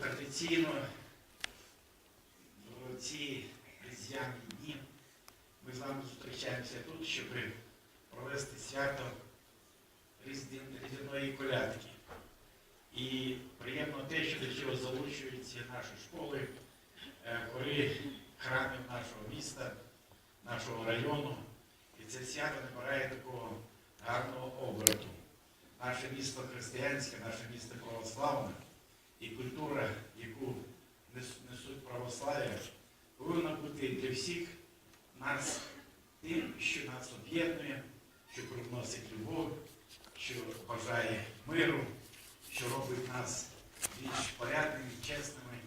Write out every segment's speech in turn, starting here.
традиційно в ці різдвяні дні ми з вами зустрічаємося тут, щоб провести свято Різдвян- різдвяної колядки. І приємно те, що до цього залучуються наші школи, е, хори храмів нашого міста, нашого району. І це свято набирає такого гарного оберту. Наше місто християнське, наше місто православне. І культура, яку несуть православ'я, повинна бути для всіх нас тим, що нас об'єднує, що приносить любов, що бажає миру, що робить нас більш порядними, чесними,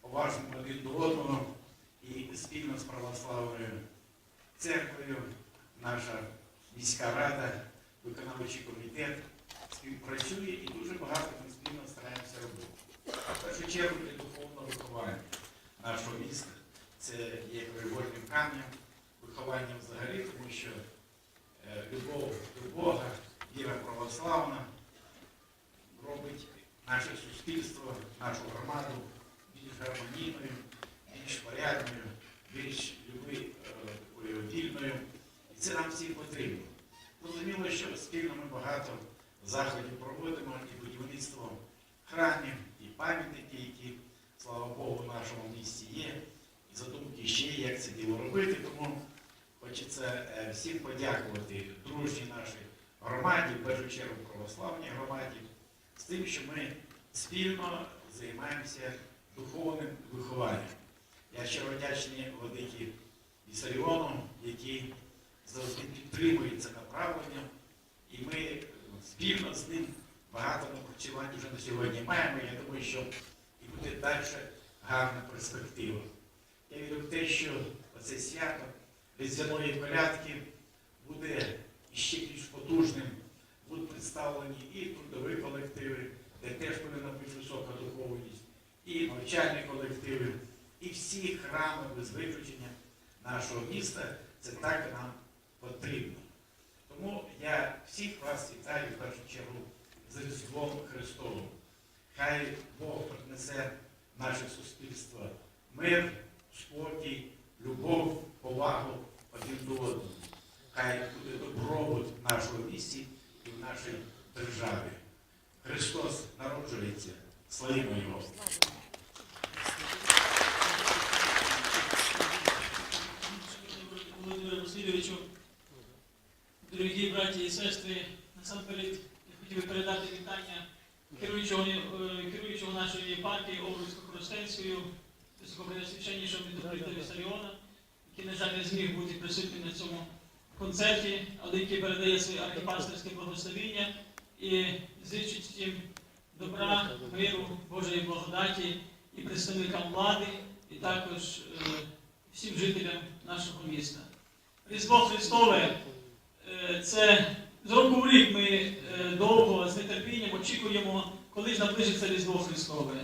поважними один до одного. І спільно з православною церквою, наша міська рада, виконавчий комітет співпрацює і дуже багато ми спільно стараємося робити. В першу чергу для духовного виховання нашого міста. Це є пригодним камнем виховання взагалі, тому що е, любов до Бога, віра православна робить наше суспільство, нашу громаду більш гармонійною, більш порядною, більш е, такою вільною. І це нам всім потрібно. Зрозуміло, що спільно ми багато заходів проводимо і будівництво храмів, і пам'ятники, які, слава Богу, в нашому місті є, і задумки ще як це діло робити. Тому хочеться е, всім подякувати дружній нашій громаді, в першу чергу православній громаді, з тим, що ми спільно займаємося духовним вихованням. Я щиро вдячний владикі Вісаріону, який завжди підтримує це направлення. І ми спільно з ним багато напрацювань вже на сьогодні маємо. Я думаю, що і буде далі гарна перспектива. Я вірю в те, що оце свято різдвяної колядки буде іще більш потужним. Будуть представлені і трудові колективи, де теж повинна бути висока духовність, і навчальні колективи, і всі храми без виключення нашого міста. Це так нам потрібно. Тому я всіх вас вітаю в першу чергу з Різдвом Христовим. Хай Бог принесе наше суспільство мир, спокій, любов, повагу один до одного. Хай буде добробут в нашому місті і в нашій державі. Христос народжується. Славімо Його! Володимиру Васильовичу, дорогі браті і сестри, насамперед я хотів би передати вітання керуючого, е, керуючого нашої партії Овруцько-Коростенською, високопресвященнішого митрополита Вісаріона, який, на жаль, не зміг бути присутнім на цьому концерті, але який передає своє архіпастерське благословіння і зичить всім добра, миру, Божої благодаті і представникам влади, і також е, всім жителям нашого міста. Різдво Христове це з року в рік ми е, довго з нетерпінням очікуємо, коли ж наближиться Різдво Христове.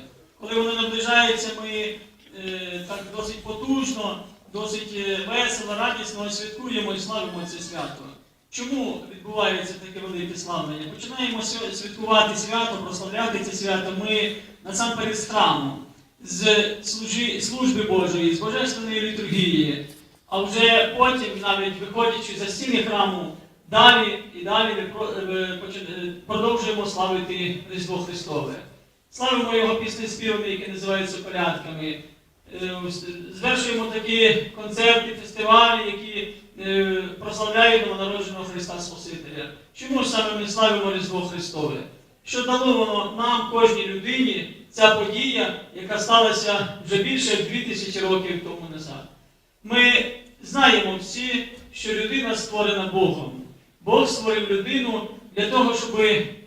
Коли воно наближається, ми е, так досить потужно, досить е, весело, радісно святкуємо і славимо це свято. Чому відбувається таке велике славлення? Починаємо святкувати свято, прославляти це свято ми насамперед з храму, з служби Божої, з божественної літургії. А вже потім, навіть виходячи за стіни храму, далі і далі е, е, продовжуємо славити Різдво Христове. Славимо його пісні співами, які називаються колядками. Е, Звершуємо такі концерти, фестивалі, які прославляють новонародженого Христа Спасителя. Чому ж саме ми славимо Різдво Христове? Що дало воно нам, кожній людині, ця подія, яка сталася вже більше 2000 років тому назад? Ми знаємо всі, що людина створена Богом. Бог створив людину для того, щоб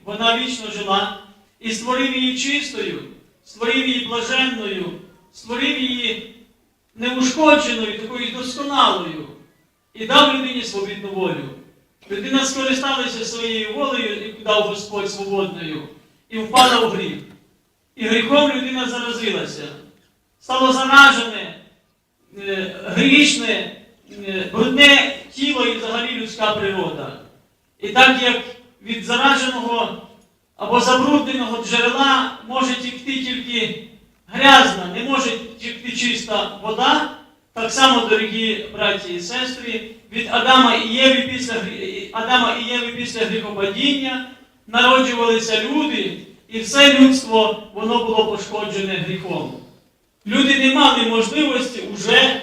вона вічно жила і створив її чистою, створив її блаженною, створив її неушкодженою, такою досконалою і дав людині свобідну волю. Людина скористалася своєю волею, яку дав Господь свободною, і впала в гріх. І гріхом людина заразилася. Стало заражене, грішне, е, брудне тіло і взагалі людська природа. І так як від зараженого або забрудненого джерела може тікти тільки грязна, не може текти чиста вода, так само, дорогі браті і сестри, від Адама і Єви після, Адама і Єви після гріхопадіння народжувалися люди, і все людство воно було пошкоджене гріхом. Люди не мали можливості уже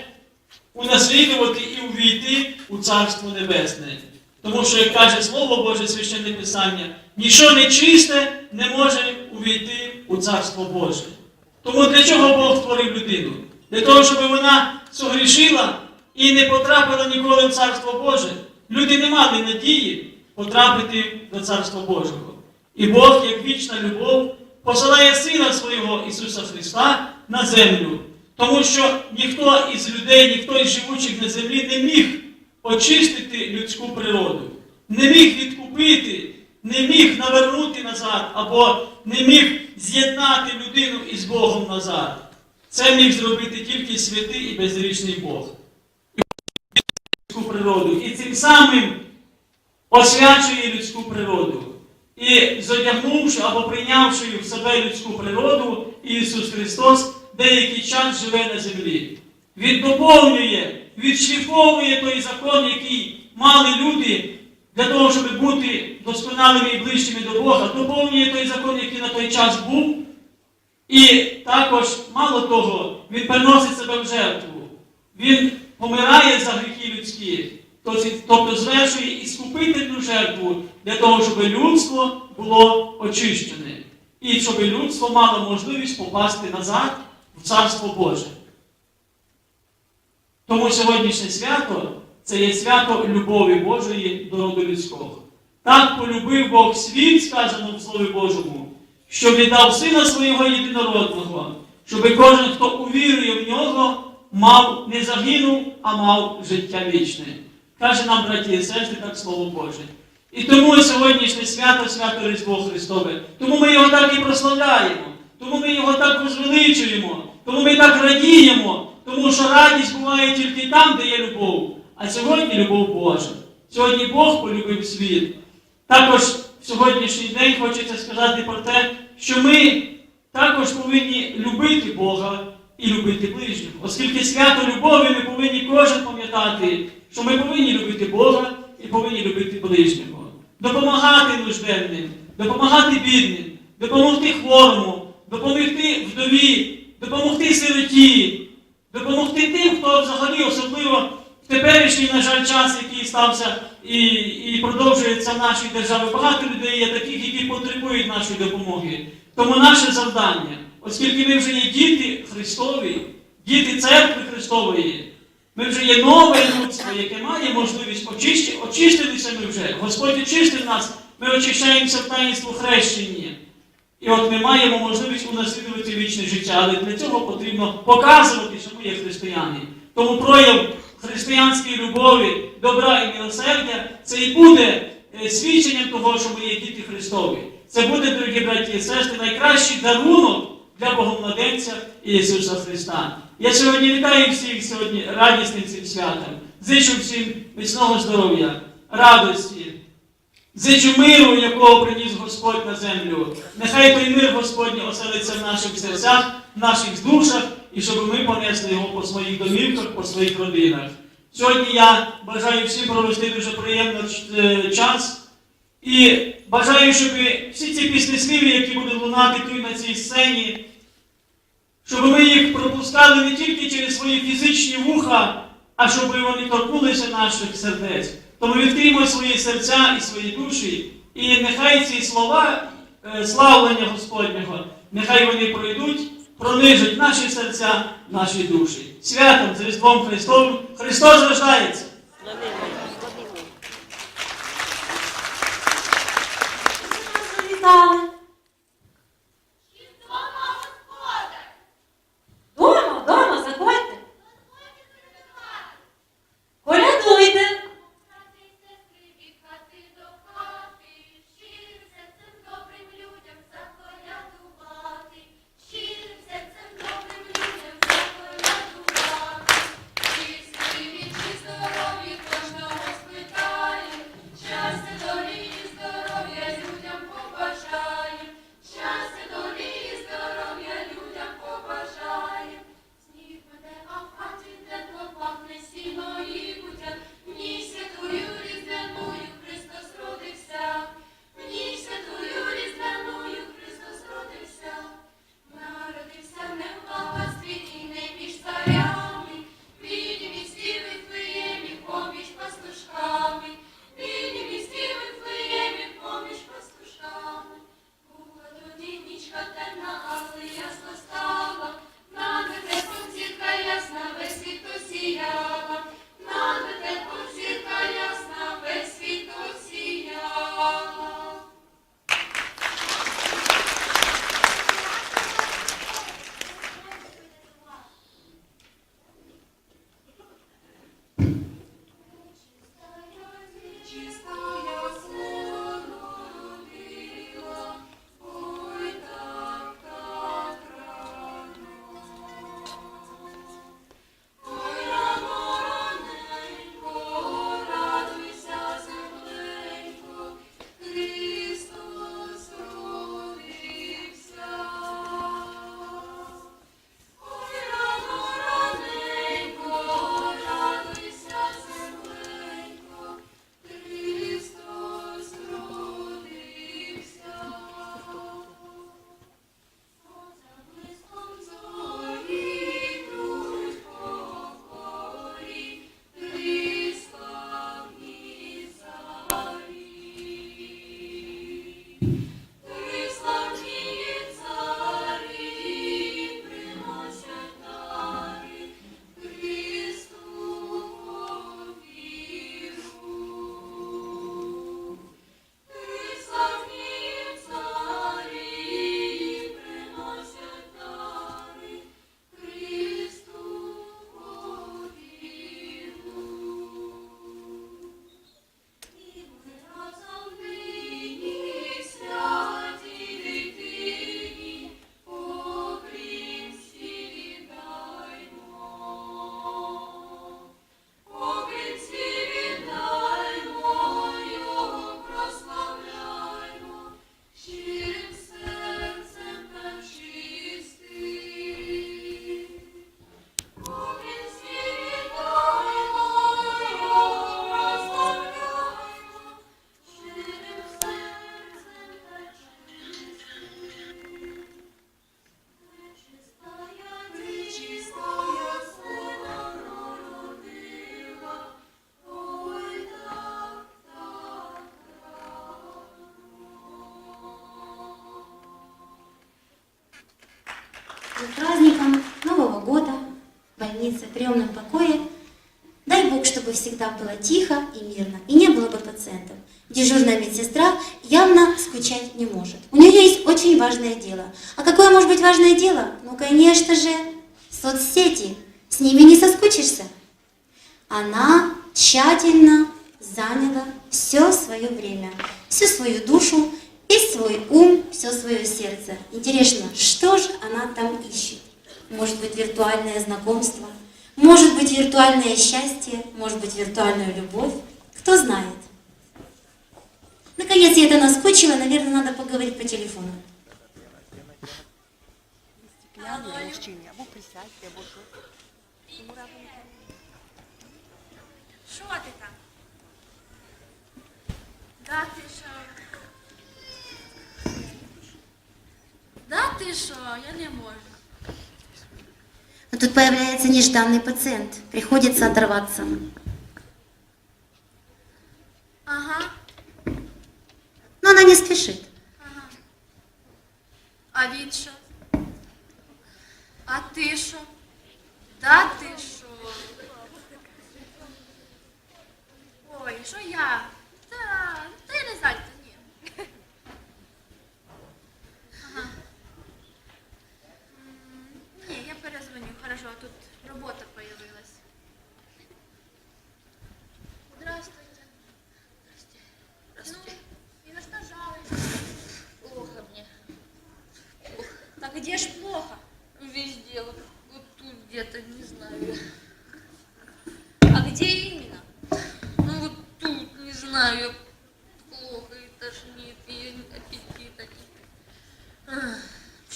унаслідувати і увійти у Царство Небесне. Тому що, як каже Слово Боже Священне Писання, ніщо нечисте не може увійти у Царство Боже. Тому для чого Бог створив людину? Для того, щоб вона согрішила і не потрапила ніколи в Царство Боже. Люди не мали надії потрапити до Царства Божого. І Бог, як вічна любов, посилає Сина свого Ісуса Христа на землю. Тому що ніхто із людей, ніхто із живучих на землі не міг очистити людську природу, не міг відкупити, не міг навернути назад, або не міг з'єднати людину із Богом назад. Це міг зробити тільки святий і безрічний Бог. Природу. І цим самим освячує людську природу. І зодягнувши або прийнявши в себе людську природу, Ісус Христос деякий час живе на землі. Він доповнює, відшліфовує той закон, який мали люди для того, щоб бути досконалими і ближчими до Бога, доповнює той закон, який на той час був. І також, мало того, він приносить себе в жертву. Він помирає за гріхи людські, тобто звершує іскупительну жертву для того, щоб людство було очищене. І щоб людство мало можливість попасти назад в Царство Боже. Тому сьогоднішнє свято це є свято любові Божої до роду людського. Так полюбив Бог світ, сказано в Слові Божому, що віддав Сина свого єдинородного, щоб кожен, хто увірує в нього, мав не загинув, а мав життя вічне. Каже нам, браті і сестри, так Слово Боже. І тому сьогоднішнє свято, свято Різдво Христове. Тому ми його так і прославляємо, тому ми його так возвеличуємо, тому ми так радіємо, тому що радість буває тільки там, де є любов. А сьогодні любов Божа. Сьогодні Бог полюбив світ. Також в сьогоднішній день хочеться сказати про те, що ми також повинні любити Бога і любити ближнього. Оскільки свято любові ми повинні кожен пам'ятати, що ми повинні любити Бога і повинні любити ближнього. Допомагати нужденним, допомагати бідним, допомогти хворому, допомогти вдові, допомогти сироті, допомогти тим, хто взагалі особливо в теперішній, на жаль, час, який стався і, і продовжується в нашій державі. Багато людей є таких, які потребують нашої допомоги. Тому наше завдання, оскільки ми вже є діти Христові, діти церкви Христової, ми вже є нове людство, яке має можливість очисти, очистилися ми вже. Господь очистив нас, ми очищаємося в таїнству хрещення. І от ми маємо можливість унаслідувати вічне життя, але для цього потрібно показувати, що ми є християни. Тому прояв християнської любові, добра і милосердя це і буде е, свідченням того, що ми є діти Христові. Це буде, дорогі браті і сестри, найкращий дарунок для Богомладенця Ісуса Христа. Я сьогодні вітаю всіх сьогодні радісним цим святом. Зичу всім міцного здоров'я, радості. Зичу миру, якого приніс Господь на землю. Нехай той мир Господній оселиться в наших серцях, в наших душах, і щоб ми понесли його по своїх домівках, по своїх родинах. Сьогодні я бажаю всім провести дуже приємний е, час. І бажаю, щоб всі ці піснесліві, які будуть лунати тут на цій сцені, щоб ми їх пропускали не тільки через свої фізичні вуха, а щоб вони торкнулися наших сердець. Тому відкриємо свої серця і свої душі, і нехай ці слова е, славлення Господнього, нехай вони пройдуть, пронижуть наші серця, наші душі. Святом з Різдвом Христовим Христос рождається! Завітали. Было тихо и мирно, и не было бы пациентов. Дежурная медсестра явно скучать не может. У нее есть очень важное дело. А какое может быть важное дело? Ну, конечно же, соцсети. С ними не соскучишься. Она тщательно заняла все свое время, всю свою душу, весь свой ум, все свое сердце. Интересно, что же она там ищет? Может быть, виртуальное знакомство, может быть, виртуальное счастье, может быть, виртуальную любовь. Кто знает? Наконец, я это наскучила, наверное, надо поговорить по телефону. Да ти що? Да ти що? Я не можу. Но тут появляется нежданный пациент. Приходится оторваться. Ага, Но она не спешит. ага. А він що? А ти що? Да ти що? Ой, що я?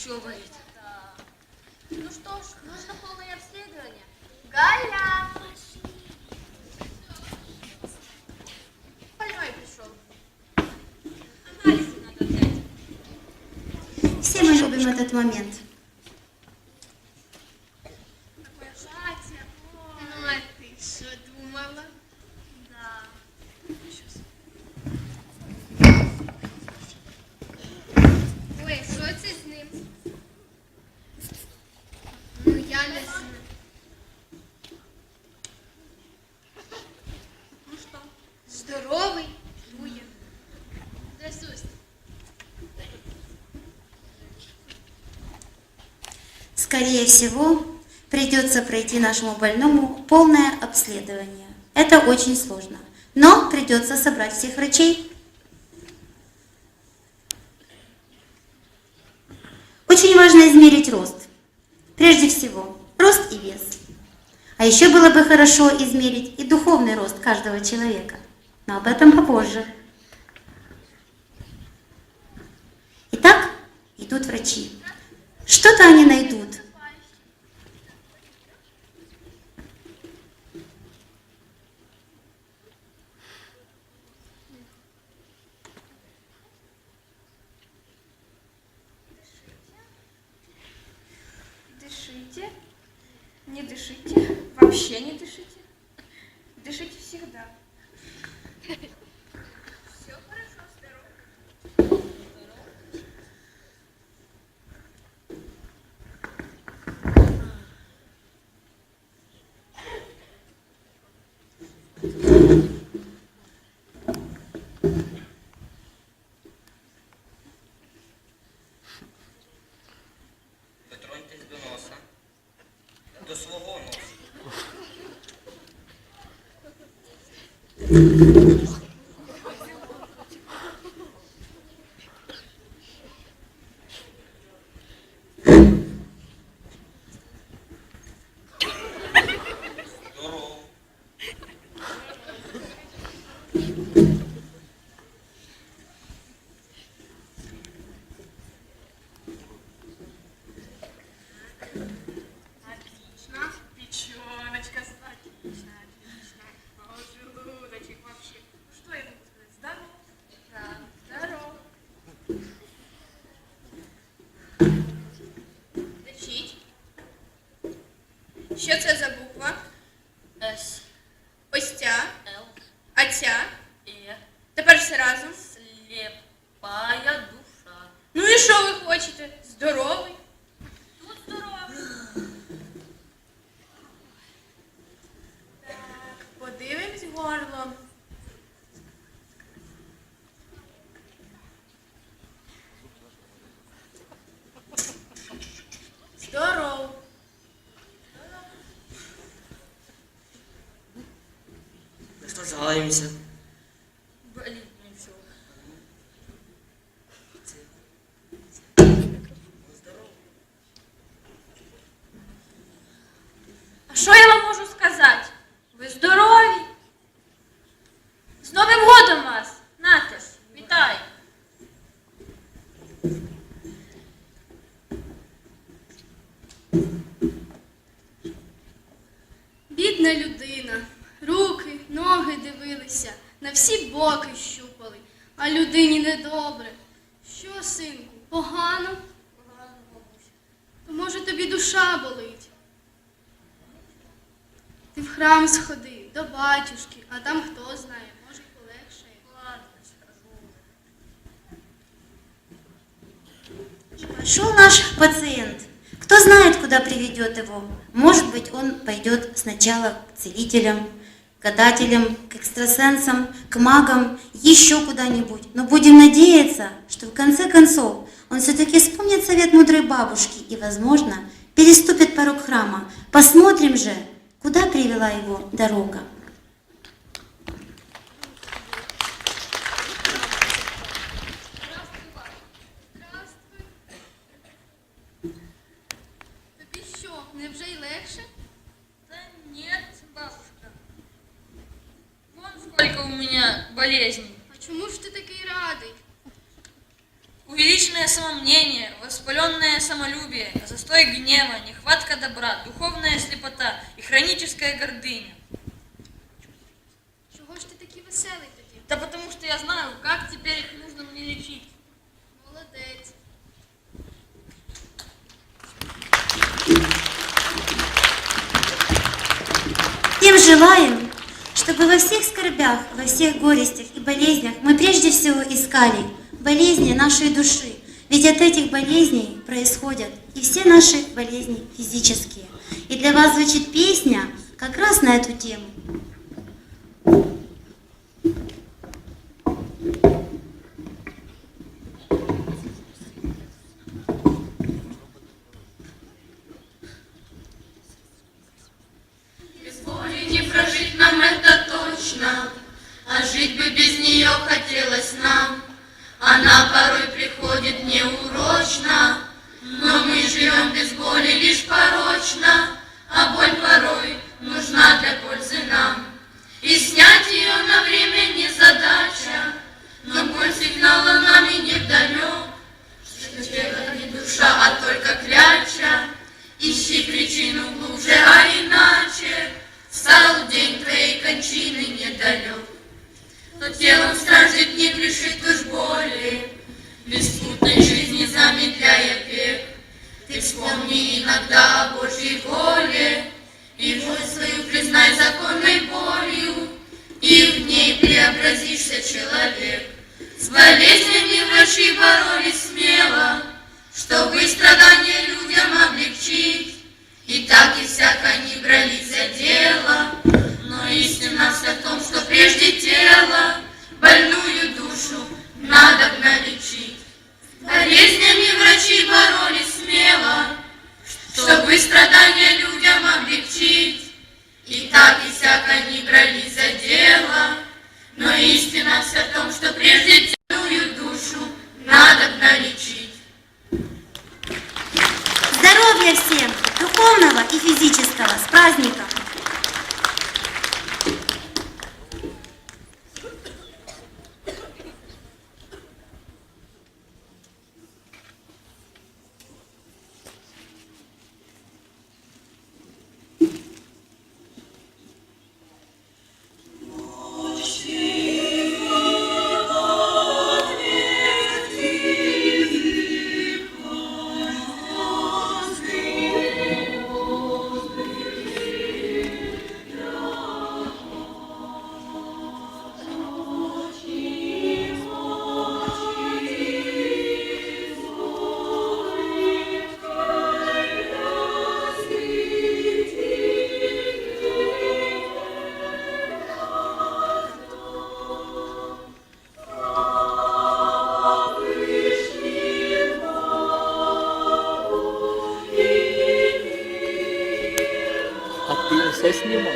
Болит. Да. Ну что ж, нужно полное обследование. Галя! Больной пришел. Анализы надо взять. Все мы любим этот момент. Такое сжатие. Ну, а ты что думала? Да. Ой, що це з ним? Ну, я не знаю. Ну що? Здоровий? Буя. Здравствуйте. Скорее всего, придется пройти нашему больному полное обследование. Это очень сложно. Но придется собрать всех врачей. Очень важно измерить рост. Прежде всего, рост и вес. А еще было бы хорошо измерить и духовный рост каждого человека. Но об этом попозже. Итак, идут врачи. Что-то они найдут. So I 思 боки щупали, а людині недобре. Що, синку, погано? Погано, бабуся. То може тобі душа болить? Ти в храм сходи, до батюшки, а там хто знає, може й полегшає. Ладно, схожу. Пошел наш пациент. Кто знает, куда приведет его? Может быть, он пойдет сначала к целителям, к гадателям, к экстрасенсам, к магам, еще куда-нибудь. Но будем надеяться, что в конце концов он все-таки вспомнит совет мудрой бабушки и, возможно, переступит порог храма. Посмотрим же, куда привела его дорога. Тобі що, невже й легше? Да нет, бабушка. Вон сколько у меня болезней. А чому ж ти такий радий? Увеличенное самомнение, воспаленное самолюбие, застой гнева, нехватка добра, духовная слепота и хроническая гордыня. Чого ж ти такий веселий тоді? Да потому что я знаю, как теперь их нужно мне лечить. Молодець. Всем желаем, чтобы во всех скорбях, во всех горестях и болезнях мы прежде всего искали болезни нашей души. Ведь от этих болезней происходят и все наши болезни физические. И для вас звучит песня как раз на эту тему. Прожить нам это точно, а жить бы без нее хотелось нам. Она порой приходит неурочно, но мы живем без боли лишь порочно, а боль порой нужна для пользы нам. И снять ее на время не задача, но боль сигнала нами не вдалек, что тело не душа, а только кляча. Ищи причину глубже, а иначе Стал день твоей кончины недалек. Но телом страждет не грешит уж боли, Беспутной жизни замедляя век. Ты вспомни иногда о Божьей воле, И боль свою признай законной болью, И в ней преобразишься человек. С болезнями врачи боролись смело, чтобы страдания людям облегчить. И так и всяко они брались за дело, но истина вся в том, что прежде тело, больную душу надо лечить. Болезнями врачи боролись смело, чтобы страдания людям облегчить. И так и всяко они брались за дело, но истина вся в том, что прежде телую душу надо лечить. Здоровья всем, духовного и физического, с праздником! ನಿಮ್ಮ